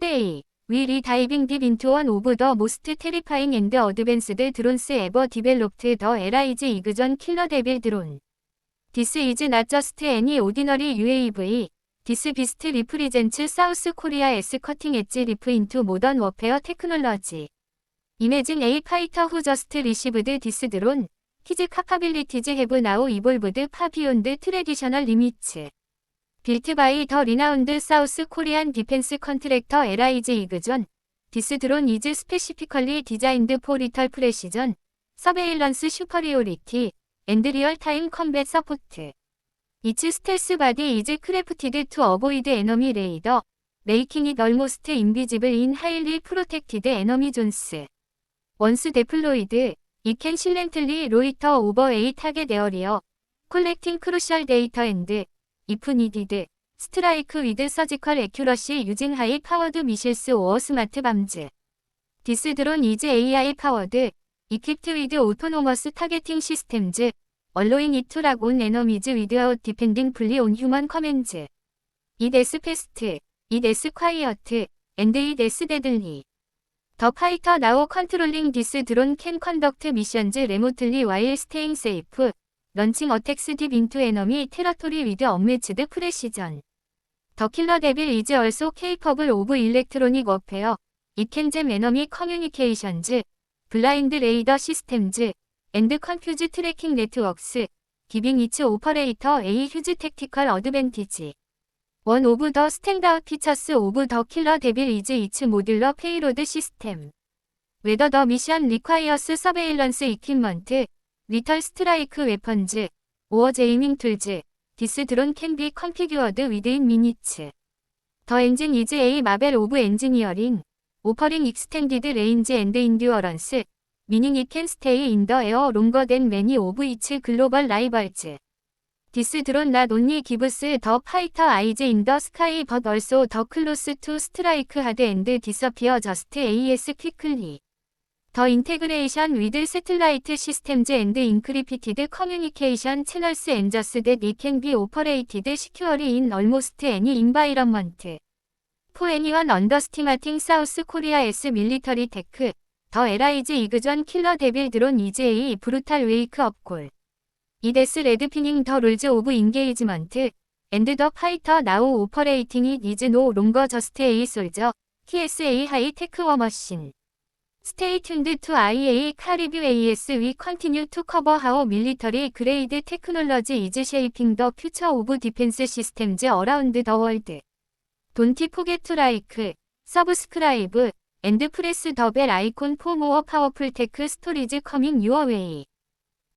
Today, we re-diving deep into one of the most terrifying and advanced drones ever developed the LIG Igjon Killer Devil Drone. This is not just any ordinary UAV, this beast represents South Korea's cutting-edge leap into modern warfare technology. Imagine a fighter who just received this drone, his capabilities have now evolved far beyond traditional limits. 빌트바이 더 리나운드 사우스 코리안 디펜스 컨트랙터 LIG 이그존 디스 드론 이즈 스페시피컬리 디자인드 포 리털 프레시전 서베일런스 슈퍼리오리티 앤드 리얼 타임 컴뱃 서포트. 이츠 스텔스 바디 이즈 크래프티드 투 어보이드 에너미 레이더 메이킹 잇 얼모스트 인비지블 인 하일리 프로텍티드 에너미 존스. 원스 데플로이드 이캔 실렌틀리 로이터 오버 에이 타겟 에어리어 콜렉팅 크루셜 데이터 앤드 이프 니디드 스트라이크 위드 서지컬 에큐러시 유진 하이 파워드 미실스 오어 스마트 밤즈. 디스 드론 이즈 AI 파워드, 이퀴프트 위드 오토노머스 타겟팅 시스템즈, 얼로잉 이투락 온 에너미즈 위드아웃 디펜딩 분리 온 휴먼 커맨즈. 이 데스 페스트 이 데스 콰이어트, 앤드 이 데스 데들리. 더 파이터 나우 컨트롤링 디스 드론 캔 컨덕트 미션즈 레모틀리 와일 스테잉 세이프. 런칭 어택스 딥 인투 에너미 테라토리 위드 업매치드 프레시전. 더 킬러 데빌 이즈 얼소 케이퍼블 오브 일렉트로닉 워페어 이캔잼 에너미 커뮤니케이션즈 블라인드 레이더 시스템즈 앤드 컨퓨즈 트래킹 네트웍스 기빙 이츠 오퍼레이터 에이 휴즈 택티컬 어드밴티지. 원 오브 더 스탠다드 피처스 오브 더 킬러 데빌 이즈 이츠 모듈러 페이로드 시스템. 웨더 더 미션 리콰이어스 서베일런스 이퀸먼트 리털 스트라이크 웨펀즈, 오어 제이밍 툴즈, 디스 드론 캔비 컨피규어드 위드인 미니츠. 더 엔진 이즈 A 마벨 오브 엔지니어링, 오퍼링 익스텐디드 레인지 앤드 인듀어런스, 미닝 이캔 스테이 인 더 에어 롱거 댄 매니 오브 이츠 글로벌 라이벌즈. 디스 드론 나 논니 기브스 더 파이터 아이즈 인 더 스카이 버 얼소 더 클로스 투 스트라이크 하드 앤드 디서피어 저스트 AS 퀵클리. 더 인테그레이션 위드 세틀라이트 시스템즈 앤드 인크리피티드 커뮤니케이션 채널스 엔저스 댓이 캔비 오퍼레이티드 시큐어리 인 얼모스트 애니 인바이런먼트. 포 애니원 언더스티마팅 사우스 코리아 S 밀리터리 테크. 더 에라이즈 이그전 킬러 데빌 드론 이제이 브루탈 웨이크 업골. 이데스 레드피닝 더 룰즈 오브 인게이지먼트. 앤드 더 파이터 나우 오퍼레이팅이 니즈 노 롱거 저스트 에이 솔저. TSA 하이 테크 워머신. Stay tuned to IAA Caribou AS we continue to cover how military grade technology is shaping the future of defense systems around the world. Don't forget to like, subscribe, and press the bell icon for more powerful tech stories coming your way.